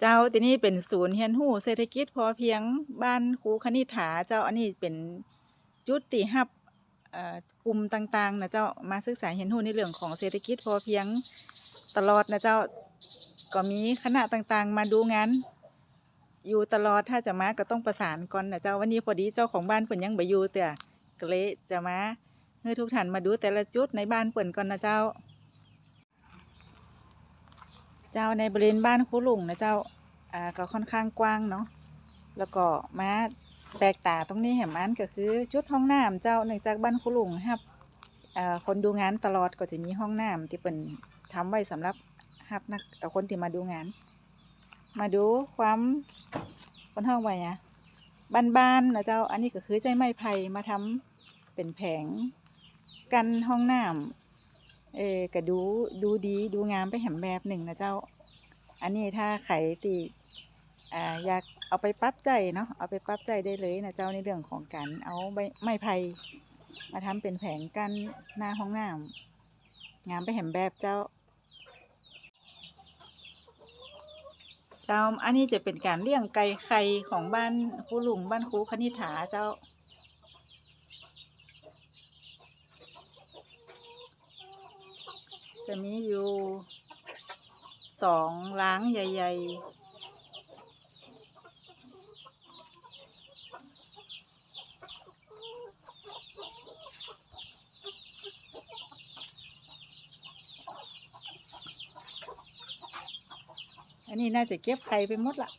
เจ้าที่นี่เป็นศูนย์เรียนรู้เศรษฐกิจพอเพียงบ้านครูคณิษฐาเจ้าอันนี้เป็นจุดที่รับอ่อกลุ่มต่างๆนะเจ้ามาศึกษาเรียนรู้ในเรื่องของเศรษฐกิจพอเพียงตลอดนะเจ้าก็มีคณะต่างๆ มาดูงานอยู่ตลอดถ้าจะมาก็ต้องประสานก่อนนะเจ้าวันนี้พอดีเจ้าของบ้านเพิ่นยังบ่อยู่เต่ก็เลยจะมาให้ทุกท่านมาดูแต่ละจุดในบ้านเพิ่นก่อนนะเจ้า เจ้าในบริเวณบ้านครูลุงนะเจ้าอ่าก็ค่อนข้างกว้างเนาะแล้วก็มาแปลกตาตรงนี้แหมมันก็คือจุดห้องน้ำเจ้าเนื่องจากบ้านครูลุงครับอ่าคนดูงานตลอดก็จะมีห้องน้ำที่เป็นทำไว้สำหรับรับนักคนที่มาดูงาน มาดูความบนห้องไว้อะบ้านๆนะเจ้าอันนี้ก็คือใจไม้ไผ่มาทำเป็นแผงกันห้องน้ำ เออก็ดูดูดีดูงามไปแหมแบบหนึ่งนะเจ้า อันนี้ถ้าใครตีอ่าอยากเอาไปปรับใจเนาะเอาไปปรับใจได้เลยนะเจ้าในเรื่องของการเอาใบไม้ไผ่มาทำเป็นแผงกั้นหน้าห้องน้ำงามไปแหมแบบเจ้า เจ้าอันนี้จะเป็นการเลี้ยงไก่ไข่ของบ้านครูลุงบ้านครูคณิฐาเจ้า จะมีอยู่สองล้างใหญ่ ๆ อันนี้น่าจะเก็บไข่ไปหมดละ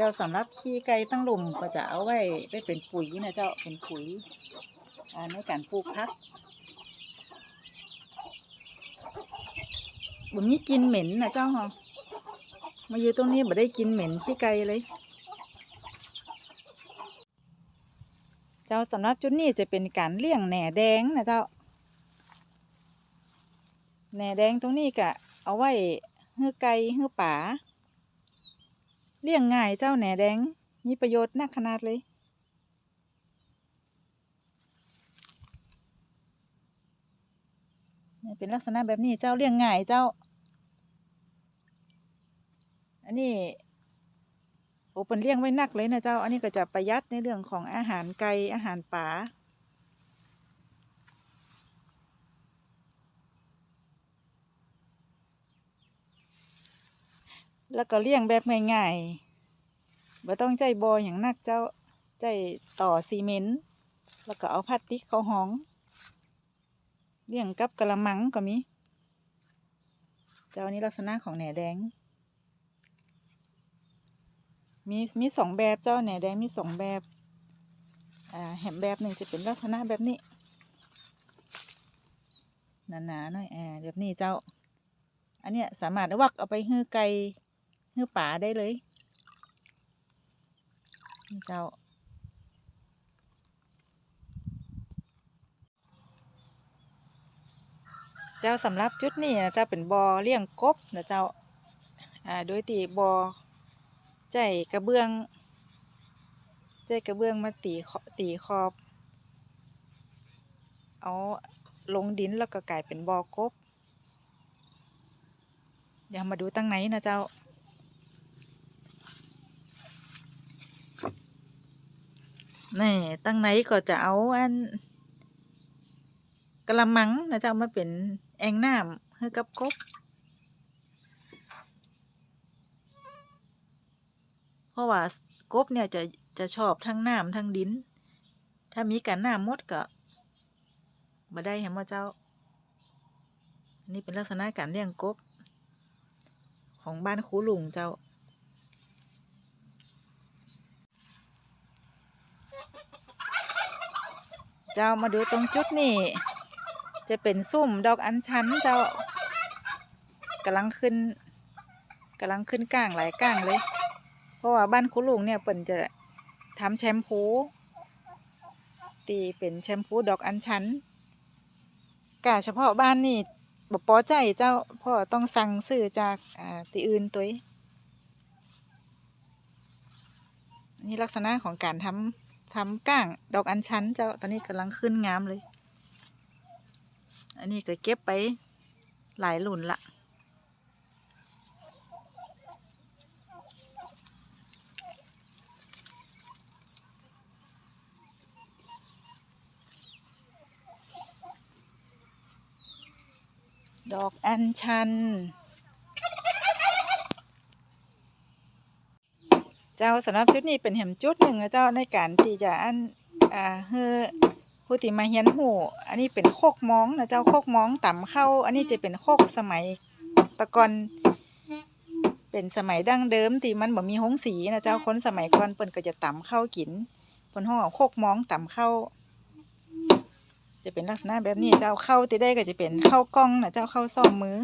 เจ้าสำหรับขี้ไก่ตั้งหลุมก็จะเอาไว้ได้เป็นปุ๋ยนะเจ้าเป็นปุ๋ยในการปลูกพักบ่มีกลินเหม็นนะเจ้าฮะมาอยู่ตรงนี้บ่ได้กินเหม็นขี้ไก่เลย เจ้าสำหรับจุดนี้จะเป็นการเลี้ยงแหน่แดงนะเจ้า แหน่แดงตรงนี้กะเอาไว้เฮือไก่เฮือป่า เลี้ยงง่ายเจ้าแหน่แดง มีประโยชน์นักขนาดเลยเป็นลักษณะแบบนี้เจ้าเลี้ยงง่ายเจ้า อันนี้โอ้เป็นเลี้ยงไว้นักเลยนะเจ้า อันนี้ก็จะประหยัดในเรื่องของอาหารไก่อาหารป่า แล้วก็เลี้ยงแบบง่ายๆบ่ต้องใจบออย่างนักเจ้าใจต่อซีเมนต์แล้วก็เอาพลาสติกเข้าห้อง เลี้ยงกับกระมังก็มี เจ้านี้ลักษณะของแหน่แดง มีมีสองแบบเจ้าแหน่แดงมีสองแบบอ่าแหมแบบหนึ่งจะเป็นลักษณะแบบนี้หนาๆหน่อยแอ่าแบบนี้เจ้า อันเนี้ยสามารถวักเอาไปฮื้อไก่ ฮื้อป่าได้เลยเจ้า เจ้าสำหรับจุดนี้นะเจ้าเป็นบอ่อเลี้ยงกบนะเจ้า อ่า โดยตีบอ่อใจกระเบื้อง ใจกระเบื้องมาตีขอตีขอบ เอาลงดินแล้วก็กลายเป็นบ่อกบเดี๋ยวมาดูตั้งไหนนะเจ้า นี่ตั้งไหนก็จะเอาอันกระมังนะเจ้ามาเป็นแองน้ำให้กับกบเพราะว่ากบเนี่ยจะจะชอบทั้งน้ำทั้งดิน ถ้ามีการน้ำมดก็มาได้เห็นว่าเจ้า นี่เป็นลักษณะการเลี้ยงกบ ของบ้านครูลุงเจ้า เจ้ามาดูตรงจุดนี่จะเป็นซุ่มดอกอัญชันเจ้ากำลังขึ้นกำลังขึ้นก้างหลายก้างเลย เพราะว่าบ้านครูลุงเนี่ยเปิ่นจะทำแชมพู ตีเป็นแชมพูดอกอัญชันกะเฉพาะบ้านนี่บ่พอใจเจ้าพ่อต้องสั่งซื้อจากอ่าตีอื่นตัวนี่ลักษณะของการทำ ทำก้าง ดอกอัญชันเจ้า ตอนนี้กำลังขึ้นงามเลย อันนี้ก็เก็บไปหลายหลุนละดอกอัญชัน เจ้าสำหรับจุดนี้เป็นแหมจุดหนึ่งนะเจ้าในการที่จะอันอ่าเฮอผู้ที่มาเฮียนหูอันนี้เป็นโคกมองนะเจ้าโคกมองต่ำเข้า อันนี้จะเป็นโคกสมัยตะกอนเป็นสมัยดั้งเดิมที่มันบ่มีหงสีนะเจ้าคนสมัยก่อนเปิ้นก็จะต่ำเข้ากินเปิ้นห้องว่าโคกมองต่ำเข้า จะเป็นลักษณะแบบนี้เจ้าเข้าที่ได้ก็จะเป็นเข้ากล้องนะเจ้าเข้าซ่อมมือ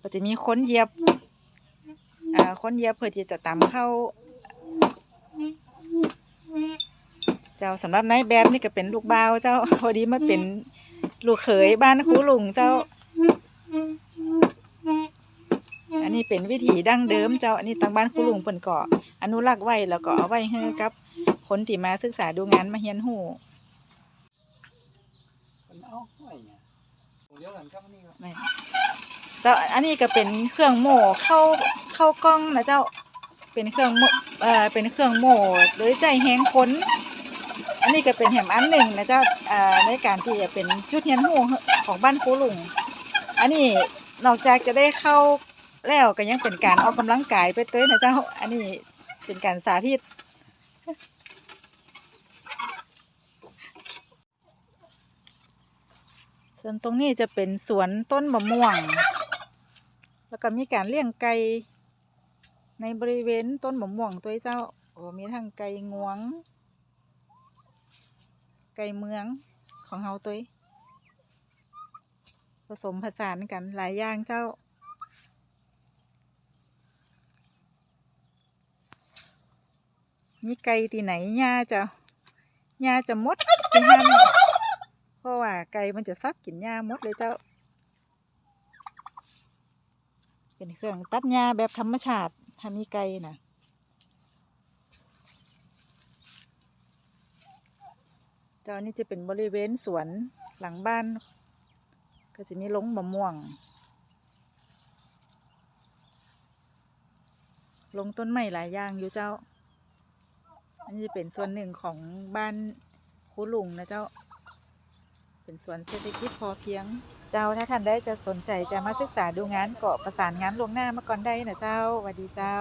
ก็จะมีค้นเยียบ ค้นเหยียบเพื่อที่จะตำเข้าเจ้าสำหรับนายแบบนี่ก็เป็นลูกบ่าวเจ้าพอดีมาเป็นลูกเขยบ้านครูลุงเจ้า อันนี้เป็นวิถีดั้งเดิมเจ้าอันนี้ทางบ้านครูลุงเปิ่นก็อนุรักษ์ไว้แล้วก็เอาไว้ให้กับคนที่มาศึกษาดูงานมาเฮียนหูมั นเอาห้อยเนี่ยตัวเดียวกันครับอันนี้ก็เป็นเครื่องโม่เข้าเข้ากล้องนะเจ้าเป็นเครื่องโม่เอ่อเป็นเครื่องโม่หรือใจแห้งค้นอันนี้ก็เป็นแหมอันหนึ่งนะเจ้าเอ่อในการที่จะเป็นชุดเฮียนหูของบ้านครูลุงอันนี้นอกจากจะได้เข้าแล้วก็ยังเป็นการออกกำลังกายไปเต้ยนะเจ้า อันนี้เป็นการสาธิต ส่วนตรงนี้จะเป็นสวนต้นมะม่วง แล้วก็มีการเลี้ยงไก่ในบริเวณต้นหมะม่วงตัวเจ้าโอ้มีทั้งไก่งวง ไก่เมืองของเฮาตัวผสมผสานกันหลายอย่างเจ้ามีไก่ที่ไหนหญ้าจะหญ้าจะมดที่ห้ามเพราะว่าไก่มันจะซับกินหญ้ามดเลยเจ้า เป็นเครื่องตัดหญ้าแบบธรรมชาติถ้ามีไก่นะเจ้านี่จะเป็นบริเวณสวนหลังบ้าน ก็จะมีลงมะม่วง ลงต้นไม้หลายอย่างอยู่เจ้า อันนี้จะเป็นส่วนหนึ่งของบ้านครูลุงนะเจ้า เป็นสวนเศรษฐกิจพอเพียง เจ้าถ้าท่านได้จะสนใจจะมาศึกษาดูงานเกาะประสานงานลวงหน้ามาก่อนได้นะเจ้าสวัสดีเจ้า